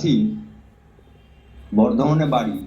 ইয়াসিন বর্ধমানে বাড়ি।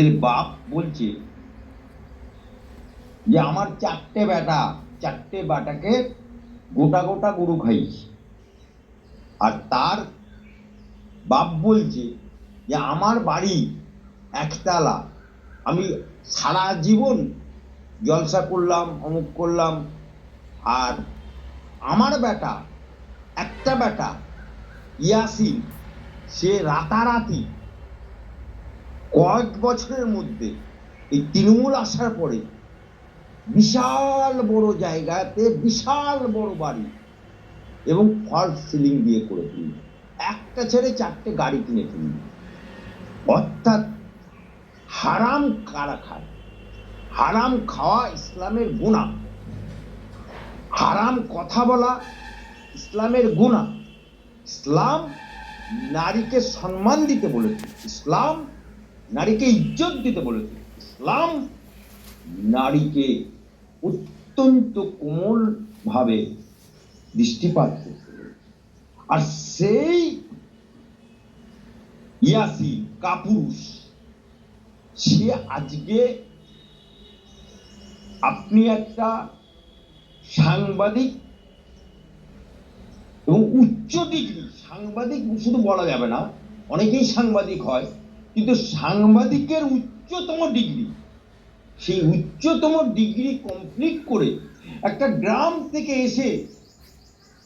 এর বাপ বলছে যে, আমার চারটে বেটা, চারটে বেটাকে গোটা গোটা গরু খাইছি আর তার বাপ বলছে যে, আমার বাড়ি একতলা। আমি সারা জীবন জলসা করলাম, অমুক করলাম, আর আমার বেটা, একটা বেটা ইয়াসিন, সে রাতারাতি কয়েক বছরের মধ্যে এই তৃণমূল আসার পরে বিশাল বড় জায়গাতে বিশাল বড় বাড়ি এবং ফলস সিলিং দিয়ে করে তুলল একটা ছেড়ে চারটে গাড়ি কিনে তুলল অর্থাৎ হারাম কারা খায় হারাম খাওয়া ইসলামের গুণা হারাম কথা বলা ইসলামের গুণা ইসলাম নারীকে সম্মান দিতে বলেছে। ইসলাম নারীকে ইজ্জত দিতে বলেছে। ইসলাম নারীকে অত্যন্ত কোমল ভাবে দৃষ্টিপাত আর সেই ইয়াসি কাপুরুষ, সে আজকে আপনি একটা সাংবাদিক এবং উচ্চ ডিগ্রি সাংবাদিক, শুধু বলা যাবে না, অনেকেই সাংবাদিক হয়, কিন্তু সাংবাদিকের উচ্চতম ডিগ্রি সেই উচ্চতম ডিগ্রি কমপ্লিট করে একটা গ্রাম থেকে এসে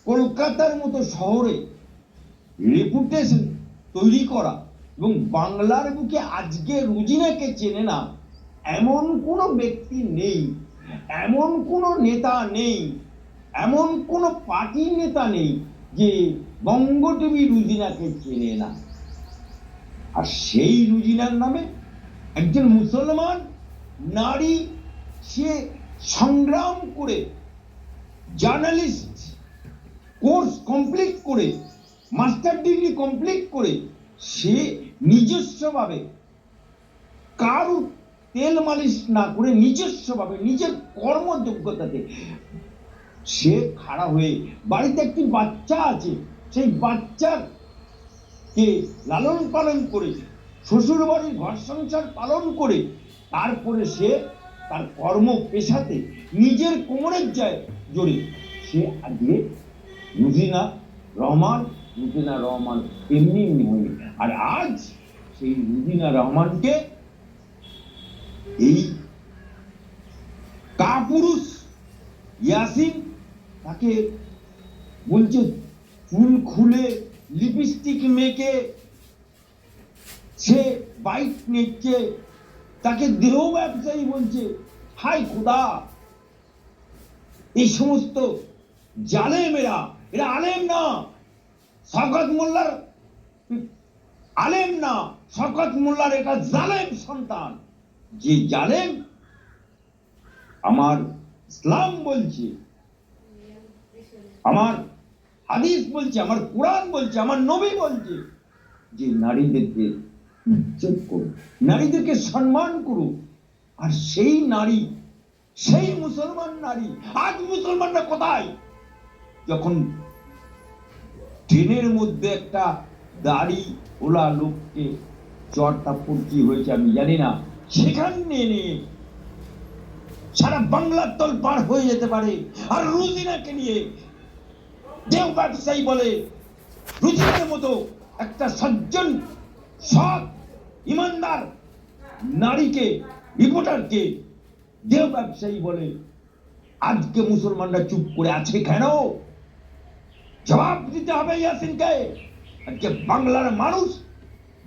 কলকাতার মতো শহরে রেপুটেশন তৈরি করা এবং বাংলার বুকে আজকে রুজিনাকে চেনে না, এমন কোনো ব্যক্তি নেই, এমন কোনো নেতা নেই, এমন কোনো পার্টির নেতা নেই যে বঙ্গ টিভি রুজিনাকে চেনে না। আর সেই রুজিনার নামে একজন মুসলমান নারী, সে সংগ্রাম করে, জার্নালিস্ট, কোর্স কমপ্লিট করে, মাস্টার ডিগ্রি কমপ্লিট করে, সে নিজস্বভাবে কারও তেল মালিশ না করে নিজস্বভাবে নিজের কর্মযোগ্যতাতে সে খাড়া হয়ে বাড়িতে একটি বাচ্চা আছে, সেই বাচ্চার কে লালন পালন করে শ্বশুর বাড়ির ঘর সংসার পালন করে, তারপরে সে তার কর্ম পেশাতে নিজের কোমরের যায় জড়ে সে আজকে রুজিনা রহমান রুজিনা রহমান এমনি এমনি আর আজ সেই রুজিনা রহমানকে এই কাপুরুষ ইয়াসিন তাকে বলছে, চুল খুলে লিপস্টিক মেখে সে বাইক নিচ্ছে। তাকে দেহ ব্যবসায়ী বলছে হাই খোদা, এই সমস্ত জালেমেরা এরা আলেম না। শকত মোল্লার আলেম না শকত মোল্লার এটা জালেম সন্তান। যে জালেম আমার ইসলাম বলছে আমার হাদিস বলছে, আমার কোরআন বলছে, আমার নবী বলছে যে নারীদেরকে ইজ্জত করুন, নারীদেরকে সম্মান করুন। আর সেই নারী, সেই মুসলমান নারী, আজ মুসলমানরা কোথায়? যখন ট্রেনের মধ্যে একটা দাড়ি ওলা লোককে চর তাপ্পর হয়েছে, আমি জানি না, সেখানে নিয়ে সারা বাংলার তল পার হয়ে যেতে পারে, আর রুজিনাকে নিয়ে দেও ব্যবসায়ী বলে রুজিনার মতো একটা সজ্জন, সৎ, ইমানদার নারীকে রিপোর্টারকে দেহ ব্যবসায়ী বলে। আজকে মুসলমানরা চুপ করে আছে কেন? জবাব দিতে হবে ইয়াসিনকে। আজকে বাংলার মানুষ,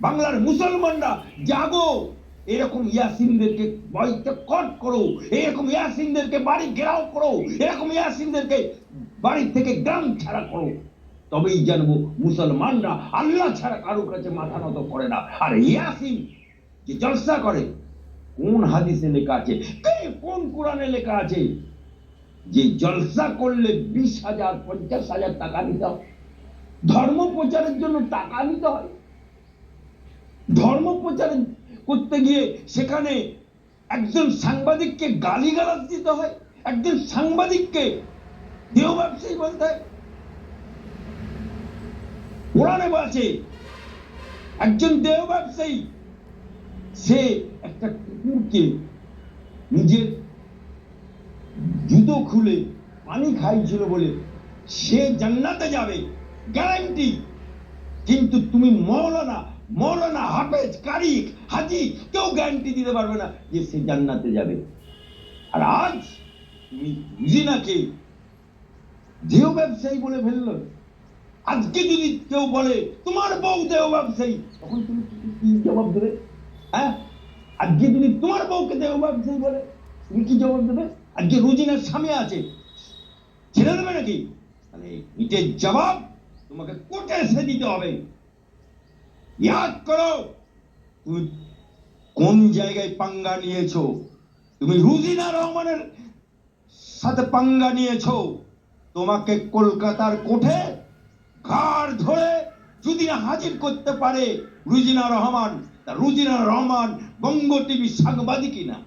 বাংলার মুসলমানরা, জাগো, এরকম ইয়াসিনদেরকে বাড়িতে কট করো, এরকম ইয়াসিনদেরকে বাড়ি ঘেরাও করো, এরকম ইয়াসিনদেরকে বাড়ি থেকে গ্রাম ছাড়া করো। তবেই জানব মুসলমানরা আল্লাহ ছাড়া কারোর কাছে মাথা নত করে না। আর ইয়াসিন যে জলসা করে, কোন হাদিসে লেখা আছে? কোন কোরআনে লেখা আছে? যে জলসা করলে বিশ হাজার, পঞ্চাশ হাজার টাকা নিতে হয়। ধর্ম প্রচারের জন্য টাকা নিতে হয়। ধর্ম প্রচার করতে গিয়ে সেখানে একজন সাংবাদিককে গালিগালাজ দিতে হয়। একজন সাংবাদিককে দেহ ব্যবসায়ী বলতে বলছে, একজন দেহ ব্যবসায়ী সে একটা কুকুরকে নিজের জুতো খুলে পানি খাইছিল বলে সে জান্নাতে যাবে গ্যারান্টি কিন্তু তুমি মৌলানা মৌলানা হাফেজ কারি হাজি, কেউ গ্যারান্টি দিতে পারবে না যে সে জান্নাতে যাবে। আর আজ তুমি জিনাকে দেহ ব্যবসায়ী বলে ফেলল। আজকে যদি কেউ বলে, তোমার বউ দেহ ব্যবসায়ী তখন তুমি কি- জবাব দেবে? হ্যাঁ? আজকে যদি তোমার বউকে দেহ ব্যবসায়ী বলে, তুমি কি জবাব দেবে? আজকে রুজিনার স্বামী আছে। ছেড়ে দেবে নাকি? মানে ইটের জবাব তোমাকে কোর্টে এসে দিতে হবে। ইয়াদ করো, তুমি কোন জায়গায় পাঙ্গা নিয়েছো? তুমি রুজিনা রহমানের সাথে পাঙ্গা নিয়েছো? তোমাকে কলকাতার কোঠে ঘাড় ধরে যদি না হাজির করতে পারে রুজিনা রহমান রুজিনা রহমান বঙ্গ টিভি সাংবাদিক না।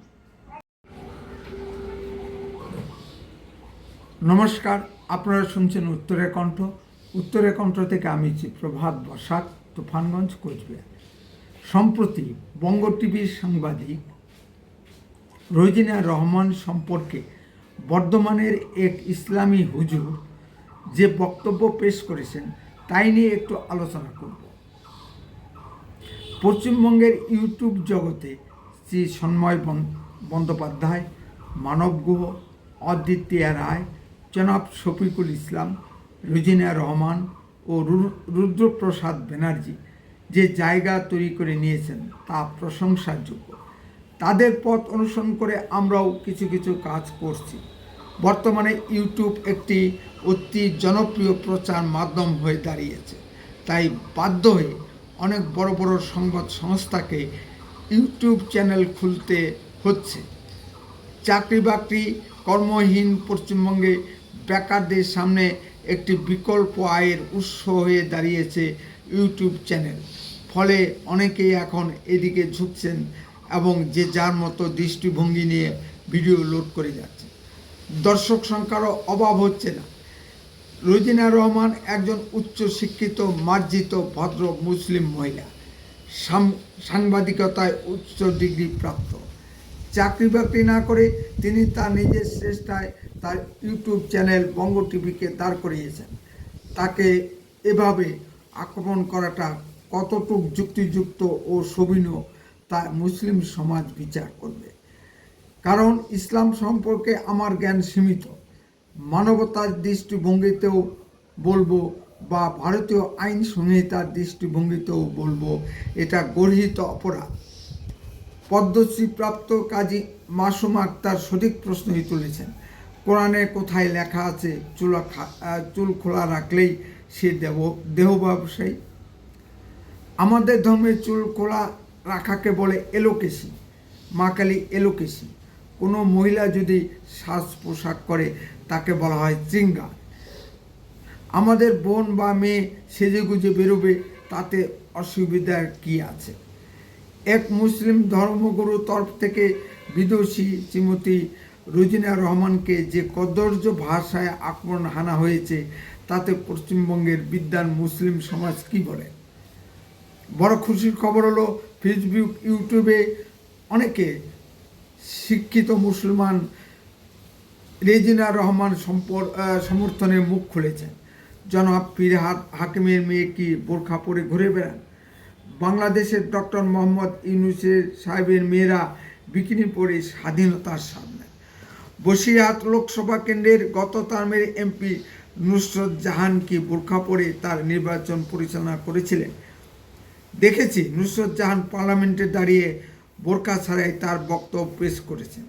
নমস্কার, আপনারা শুনছেন উত্তরের কণ্ঠ। উত্তরের কণ্ঠ থেকে আমি প্রভাত বসাক, তুফানগঞ্জ, কোচবিহার। সম্প্রতি বঙ্গ টিভির সাংবাদিক রোজিনা রহমান সম্পর্কে বর্ধমানের এক ইসলামী হুজুর যে বক্তব্য পেশ করেছেন, তাই নিয়ে একটু আলোচনা করব। পশ্চিমবঙ্গের ইউটিউব জগতে শ্রী সন্ময় বন- বন্দ্যোপাধ্যায়, মানব গুহ অদ্বিতীয়া রায়, জনাব শফিকুল ইসলাম, রুজিনা রহমান ও রুদ্রপ্রসাদ ব্যানার্জি যে জায়গা তৈরি করে নিয়েছেন, তা প্রশংসার যোগ্য তাদের পথ অনুসরণ করে আমরাও কিছু কিছু কাজ করছি। বর্তমানে ইউটিউব একটি অতি জনপ্রিয় প্রচার মাধ্যম হয়ে দাঁড়িয়েছে। তাই বাধ্য হয়ে অনেক বড় বড় সংবাদ সংস্থাকে ইউটিউব চ্যানেল খুলতে হচ্ছে। চাকরি বাকরি কর্মহীন পশ্চিমবঙ্গে বেকারদের সামনে একটি বিকল্প আয়ের উৎস হয়ে দাঁড়িয়েছে ইউটিউব চ্যানেল। ফলে অনেকেই এখন এদিকে ঝুঁকছেন এবং যে যার মতো দৃষ্টিভঙ্গি নিয়ে ভিডিও লোড করে যাচ্ছে। দর্শক সংখ্যারও অভাব হচ্ছে না। রোজিনা রহমান একজন উচ্চ শিক্ষিত মার্জিত, ভদ্র মুসলিম মহিলা। সাংবাদিকতায় উচ্চ ডিগ্রি প্রাপ্ত। চাকরি বাকরি না করে তিনি তার নিজের চেষ্টায় তার ইউটিউব চ্যানেল বঙ্গ টিভিকে দাঁড় করিয়েছেন। তাকে এভাবে আক্রমণ করাটা কতটুক যুক্তিযুক্ত ও সবিন তা মুসলিম সমাজ বিচার করবে। কারণ ইসলাম সম্পর্কে আমার জ্ঞান সীমিত। মানবতার দৃষ্টিভঙ্গিতেও বলব বা ভারতীয় আইন সংহিতার দৃষ্টিভঙ্গিতেও বলব, এটা গর্হিত অপরাধ। পদ্মশ্রী প্রাপ্ত কাজী মাসুম আক্তার সঠিক প্রশ্নই তুলেছেন। কোরআনে কোথায় লেখা আছে, চুলা চুল খোলা রাখলেই সে দেহ দেহ ব্যবসায়ী আমাদের ধর্মে চুল খোলা রাখাকে বলে এলোকেশি, মা কালী এলোকেশি। কোনো মহিলা যদি সাজ পোশাক করে, তাকে বলা হয় শৃঙ্গার আমাদের বোন বা মেয়ে সেজেগুজে বেরোবে, তাতে অসুবিধার কি আছে? এক মুসলিম ধর্মগুরু তরফ থেকে বিদুষী শ্রীমতী রুজিনা রহমানকে যে কদর্য ভাষায় আক্রমণ হানা হয়েছে, তাতে পশ্চিমবঙ্গের বিদ্যান মুসলিম সমাজ কি বলে? বড় খুশির খবর হলো ফেসবুক, ইউটিউবে অনেকে শিক্ষিত মুসলমান রেজিনা রহমান সম্পর সমর্থনে মুখ খুলেছেন। জনাব ফিরহাদ হাকিমের মেয়ে কি বোরখা পরে ঘুরে বেড়ান? বাংলাদেশের ডক্টর মোহাম্মদ ইউনুসের সাহেবের মেয়েরা বিকিনি পরে স্বাধীনতার সামনে। বসিরহাট লোকসভা কেন্দ্রের গত টার্মের এমপি নুসরত জাহান কি বোরখা পরে তার নির্বাচন পরিচালনা করেছিলেন? দেখেছি, নুসরত জাহান পার্লামেন্টে দাঁড়িয়ে বোরকা ছাড়াই তার বক্তব্য পেশ করেছেন।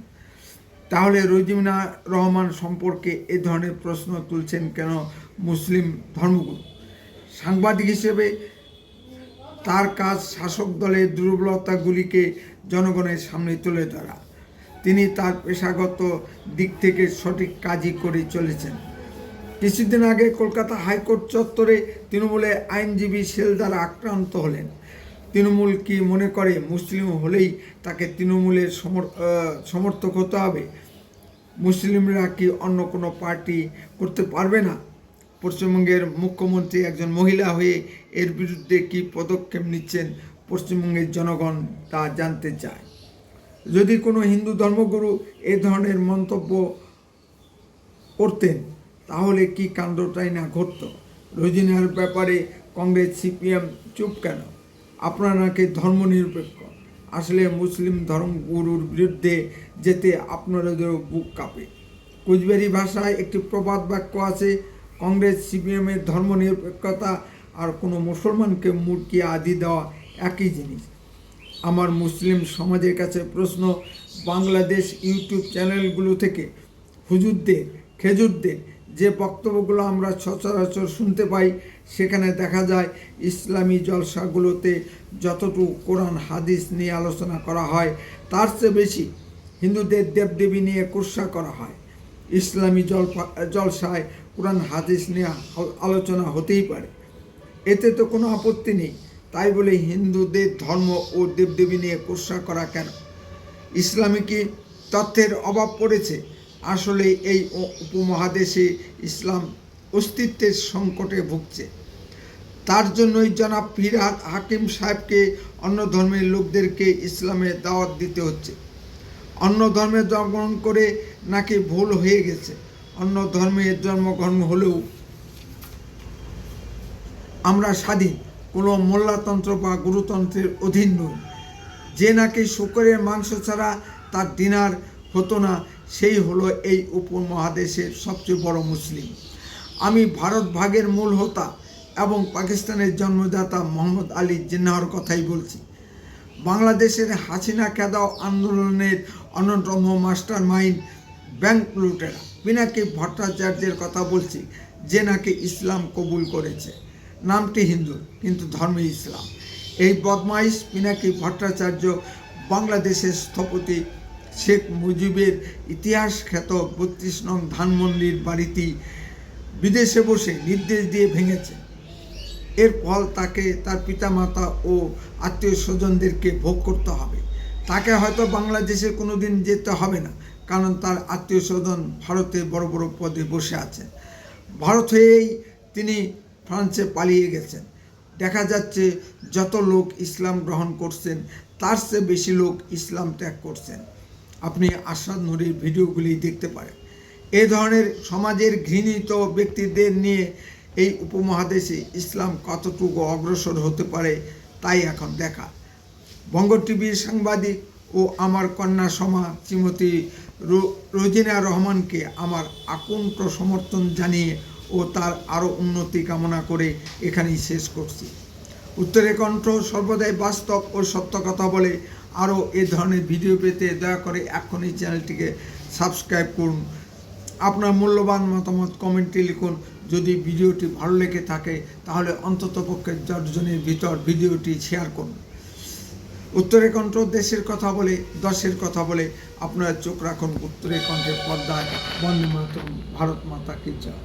তাহলে রোজিনা রহমান সম্পর্কে এ ধরনের প্রশ্ন তুলছেন কেন মুসলিম ধর্মগুরু? সাংবাদিক হিসেবে তার কাজ শাসক দলের দুর্বলতাগুলিকে জনগণের সামনে তুলে ধরা। তিনি তার পেশাগত দিক থেকে সঠিক কাজই করে চলেছেন। কিছুদিন আগে কলকাতা হাইকোর্ট চত্বরে তৃণমূলের আইনজীবী সেল দ্বারা আক্রান্ত হলেন। তৃণমূল কি মনে করে মুসলিম হলেই তাকে তৃণমূলের সমর- সমর্থক হতে হবে? মুসলিমরা কি অন্য কোনো পার্টি করতে পারবে না? পশ্চিমবঙ্গের মুখ্যমন্ত্রী একজন মহিলা হয়ে এর বিরুদ্ধে কী পদক্ষেপ নিচ্ছেন পশ্চিমবঙ্গের জনগণ তা জানতে চায়। যদি কোনো হিন্দু ধর্মগুরু এ ধরনের মন্তব্য করতেন তাহলে কি কাণ্ডটাই না ঘটত? রোজিনার ব্যাপারে কংগ্রেস সিপিএম চুপ কেন? আপনারা নাকি ধর্মনিরপেক্ষ। আসলে মুসলিম ধর্মগুরুর বিরুদ্ধে যেতে আপনাদেরও বুক কাঁপে। কুচবিহারি ভাষায় একটি প্রবাদ বাক্য আছে, কংগ্রেস সিপিএমের ধর্মনিরপেক্ষতা আর কোনো মুসলমানকে মুরকি আদি দেওয়া একই জিনিস। আমার মুসলিম সমাজের কাছে প্রশ্ন, বাংলাদেশ ইউটিউব চ্যানেলগুলো থেকে হুজুরদের, খেজুরদের যে বক্তব্যগুলো আমরা সচরাচর শুনতে পাই, সেখানে দেখা যায় ইসলামী জলসাগুলোতে যতটুকু কোরআন, হাদিস নিয়ে আলোচনা করা হয়, তার চেয়ে বেশি হিন্দুদের দেবদেবী নিয়ে কুৎসা করা হয়। ইসলামী জল জলসায় কোরআন, হাদিস নিয়ে আলোচনা হতেই পারে। এতে তো কোনো আপত্তি নেই। তাই বলে হিন্দুদের ধর্ম ও দেবদেবী নিয়ে কুৎসা করা কেন? ইসলামে কি তথ্যের অভাব পড়েছে? আসলে এই উপমহাদেশে ইসলাম অস্তিত্বের সংকটে ভুগছে। তার জন্যই জনাব ফিরহাদ হাকিম সাহেবকে অন্য ধর্মের লোকদেরকে ইসলামের দাওয়াত দিতে হচ্ছে। অন্য ধর্মে জন্মগ্রহণ করে নাকি ভুল হয়ে গেছে। অন্য ধর্মের জন্মগ্রহণ হলেও আমরা স্বাধীন, কোনো মোল্লাতন্ত্র বা গুরুতন্ত্রের অধীন নই। যে নাকি শুকরের মাংস ছাড়া তার দিনার হতো না সেই হলো এই উপমহাদেশের সবচেয়ে বড় মুসলিম। আমি ভারত ভাগের মূল হোতা এবং পাকিস্তানের জন্মদাতা মোহাম্মদ আলী জিন্নাহর কথাই বলছি। বাংলাদেশের হাসিনা খেদাও আন্দোলনের অন্যতম মাস্টার মাইন্ড ব্যাংক লুটেরা। পিনাকি ভট্টাচার্যের কথা বলছি, যে নাকি ইসলাম কবুল করেছে। নামটি হিন্দু, কিন্তু ধর্মে ইসলাম। এই বদমাইশ পিনাকি ভট্টাচার্য, বাংলাদেশের স্থপতি শেখ মুজিবের ইতিহাস খ্যাত বত্রিশ নং ধানমন্ডির বাড়িটি বিদেশে বসে নির্দেশ দিয়ে ভেঙেছে। এর ফল তাকে তার পিতামাতা ও আত্মীয় স্বজনদেরকে ভোগ করতে হবে। তাকে হয়তো বাংলাদেশে কোনো দিন যেতে হবে না, কারণ তার আত্মীয় স্বজন ভারতে বড় বড় পদে বসে আছেন। ভারত হয়েই তিনি ফ্রান্সে পালিয়ে গেছেন। দেখা যাচ্ছে যত লোক ইসলাম গ্রহণ করছেন, তার চেয়ে বেশি লোক ইসলাম ত্যাগ করছেন। আপনি আসাদ নুরের ভিডিওগুলি দেখতে পারেন। এ ধরনের সমাজের ঘৃণিত ব্যক্তিদের নিয়ে এই উপমহাদেশে ইসলাম কতটুকু অগ্রসর হতে পারে তাই এখন দেখা। বঙ্গ টিভির সাংবাদিক ও আমার কন্যা সমা, শ্রীমতী রোজিনা রহমানকে আমার আকুণ্ঠ সমর্থন জানিয়ে ও তার আরও উন্নতি কামনা করে এখানেই শেষ করছি। উত্তরে কণ্ঠ সর্বদাই বাস্তব ও সত্য কথা বলে আরও এ ধরনের ভিডিও পেতে দয়া করে এখনই চ্যানেলটিকে সাবস্ক্রাইব করুন। আপনার মূল্যবান মতামত কমেন্টে লিখুন। যদি ভিডিওটি ভালো লেগে থাকে, তাহলে অন্ততপক্ষে দশজনের ভিতর ভিডিওটি শেয়ার করুন। উত্তরে কণ্ঠ দেশের কথা বলে, দশের কথা বলে আপনারা চোখ রাখুন। উত্তরে কণ্ঠের পর্দায় বন্দে মাতরম, ভারত মাতা কি জয়।